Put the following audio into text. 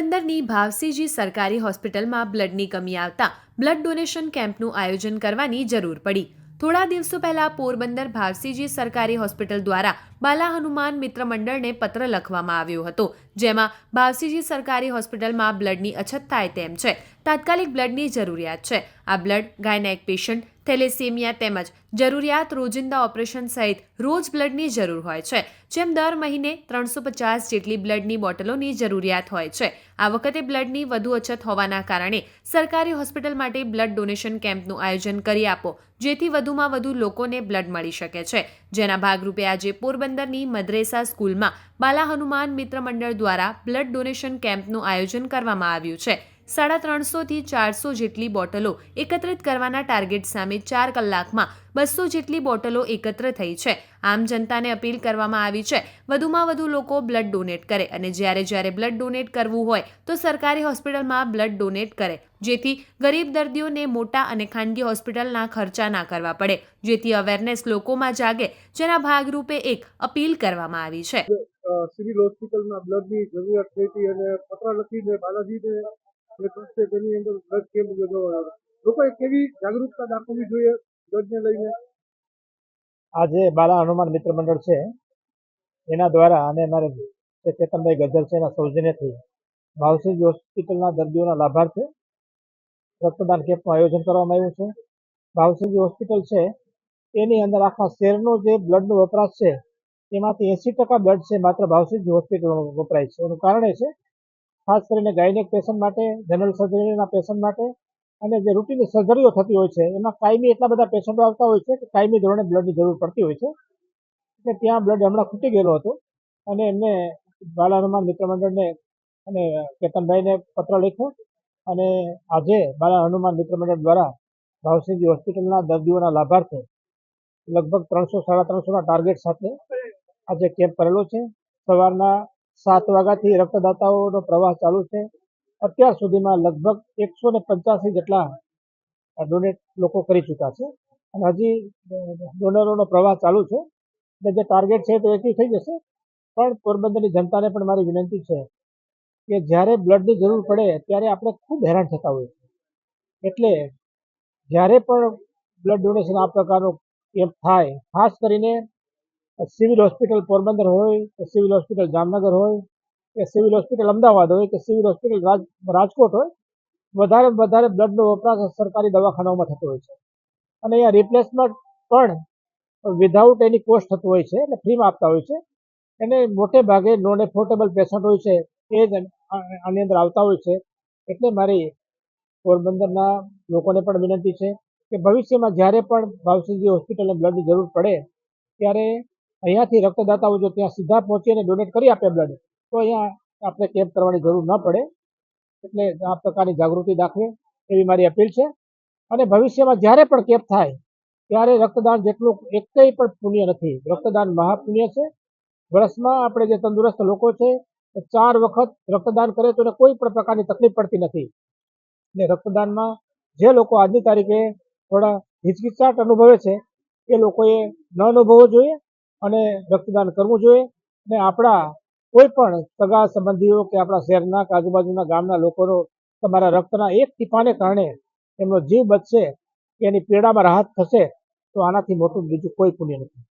પોરબંદરની ભાવસીજી સરકારી હોસ્પિટલમાં બ્લડની કમી આવતા બ્લડ ડોનેશન કેમ્પનું આયોજન કરવાની જરૂર પડી. થોડા દિવસો પહેલા પોરબંદર ભાવસીજી સરકારી હોસ્પિટલ દ્વારા બાલા હનુમાન મિત્ર મંડળને પત્ર લખવામાં આવ્યો હતો, જેમાં ભાવસીજી સરકારી હોસ્પિટલમાં બ્લડની અછત થાય તેમ છે. તાત્કાલિક બ્લડની જરૂરિયાત છે. આ બ્લડ ગાયનેક પેશન્ટ થેલેસેમિયા તેમજ જરૂરિયાત રોજિંદા ઓપરેશન સહિત રોજ બ્લડની જરૂર હોય છે, જેમ દર મહિને ત્રણસો પચાસ જેટલી બ્લડની બોટલોની જરૂરિયાત હોય છે. આ વખતે બ્લડની વધુ અછત હોવાના કારણે સરકારી હોસ્પિટલ માટે બ્લડ ડોનેશન કેમ્પનું આયોજન કરી આપો, જેથી વધુમાં વધુ લોકોને બ્લડ મળી શકે છે. જેના ભાગરૂપે આજે પોરબંદરની મદ્રેસા સ્કૂલમાં બાલા હનુમાન મિત્ર મંડળ દ્વારા બ્લડ ડોનેશન કેમ્પનું આયોજન કરવામાં આવ્યું છે. સાડા ત્રણસોથી ચારસો જેટલી બોટલો એકત્રિત કરવાના ટાર્ગેટ સામે ચાર કલાકમાં બસો જેટલી બોટલો એકત્ર થઈ છે. આમ જનતાને અપીલ કરવામાં આવી છે, વધુમાં વધુ લોકો બ્લડ ડોનેટ કરે અને જ્યારે જ્યારે બ્લડ ડોનેટ કરવું હોય તો સરકારી હોસ્પિટલમાં બ્લડ ડોનેટ કરે, જેથી ગરીબ દર્દીઓને મોટા અને ખાનગી હોસ્પિટલના ખર્ચા ના કરવા પડે, જેથી અવેરનેસ લોકોમાં જાગે, જેના ભાગરૂપે એક અપીલ કરવામાં આવી છે. સિવિલ હોસ્પિટલમાં બ્લડની જરૂરિયાત થઈ હતી અને પત્ર લખીને બાલાજીને ટ્રસ્ટે તેની અંદર બ્લડ કેમ્પ યોજવાનો લોકોએ કેવી જાગૃતતા દાખવવી જોઈએ બ્લડને લઈને? આજે બાલા હનુમાન મિત્ર મંડળ છે. એના દ્વારા અને અમારે જે ચેતનભાઈ ગજ્જર છે એના સૌજન્યથી ભાવસિંહ હોસ્પિટલના દર્દીઓના લાભાર્થે રક્તદાન કેમ્પનું આયોજન કરવામાં આવ્યું છે. ભાવસિંહજી હોસ્પિટલ છે, એની અંદર આખા શહેરનો જે બ્લડનો વપરાશ છે, એમાંથી એંસી ટકા બ્લડ છે માત્ર ભાવસિંહજી હોસ્પિટલમાં વપરાય છે. એનું કારણ એ છે ખાસ કરીને ગાયનેક પેશન્ટ માટે જનરલ સર્જરીના પેશન્ટ માટે અને જે રૂટીન સર્જરીઓ થતી હોય છે, એમાં કાયમી એટલા બધા પેશન્ટો આવતા હોય છે કે કાયમી ધોરણે બ્લડની જરૂર પડતી હોય છે. એટલે ત્યાં બ્લડ હમણાં ખૂટી ગયેલો હતો અને એમને બાલા હનુમાન મિત્ર મંડળને અને કેતનભાઈને પત્ર લખ્યો અને આજે બાલા હનુમાન મિત્ર મંડળ દ્વારા ભાવસિંહજી હોસ્પિટલના દર્દીઓના લાભાર્થે લગભગ ત્રણસો, સાડા ત્રણસોના ટાર્ગેટ સાથે આજે કેમ્પ કરેલો છે. સવારના સાત વાગ્યાથી રક્તદાતાઓનો પ્રવાહ ચાલુ છે. અત્યાર સુધીમાં લગભગ એકસો ને પંચ્યાસી જેટલા ડોનેટ લોકો કરી ચૂક્યા છે. અને હજી ડોનરોનો પ્રવાહ ચાલુ છે. એટલે જે ટાર્ગેટ છે તો એથી થઈ જશે. પણ પોરબંદરની જનતાને પણ મારી વિનંતી છે કે જ્યારે બ્લડની જરૂર પડે ત્યારે આપણે ખૂબ હેરાન થતા હોઈએ છીએ. એટલે જ્યારે પણ બ્લડ ડોનેશન આ પ્રકારનો કેમ્પ થાય, ખાસ કરીને સિવિલ હોસ્પિટલ પોરબંદર હોય, કે સિવિલ હોસ્પિટલ જામનગર હોય, કે સિવિલ હોસ્પિટલ અમદાવાદ હોય, કે સિવિલ હોસ્પિટલ રાજ, રાજકોટ હોય, વધારે વધારે બ્લડનો વપરાશ સરકારી દવાખાનાઓમાં થતો હોય છે. અને અહીંયા રિપ્લેસમેન્ટ પણ વિધાઉટ એની કોસ્ટ થતું હોય છે, એટલે ફ્રીમાં આપતા હોય છે. એને મોટે ભાગે નોન એફોર્ડેબલ પેશન્ટ હોય છે, એ જ આની અંદર આવતા હોય છે. એટલે મારી પોરબંદરના લોકોને પણ વિનંતી છે કે ભવિષ્યમાં જ્યારે પણ ભાવસિંહજી હોસ્પિટલને બ્લડની જરૂર પડે, ત્યારે અહીંયાથી રક્તદાતાઓ જો ત્યાં સીધા પહોંચીને ડોનેટ કરી આપે બ્લડ તો અહીંયા આપણે કેમ્પ કરવાની જરૂર ન પડે. એટલે આ પ્રકારની જાગૃતિ દાખવે એવી મારી અપીલ છે. અને ભવિષ્યમાં જ્યારે પણ કેમ્પ થાય, ત્યારે રક્તદાન જેટલું એકેય પણ પુણ્ય નથી. રક્તદાન મહાપુણ્ય છે. વર્ષમાં આપણે જે તંદુરસ્ત લોકો છે, એ ચાર વખત રક્તદાન કરે તો એને કોઈ પણ પ્રકારની તકલીફ પડતી નથી. ને રક્તદાનમાં જે લોકો આજની તારીખે થોડા હિચકિચાટ અનુભવે છે, એ લોકોએ ન અનુભવવો જોઈએ. અને રક્તદાન કરવું જોઈએ અને આપણા કોઈ પણ સગા સંબંધીઓ કે આપણા શહેરના કે આજુબાજુના ગામના લોકોનો તમારા રક્તના એક ટીપાને કારણે એમનો જીવ બચશે એની પીડામાં રાહત થશે તો આનાથી મોટું બીજું કોઈ પુણ્ય નથી.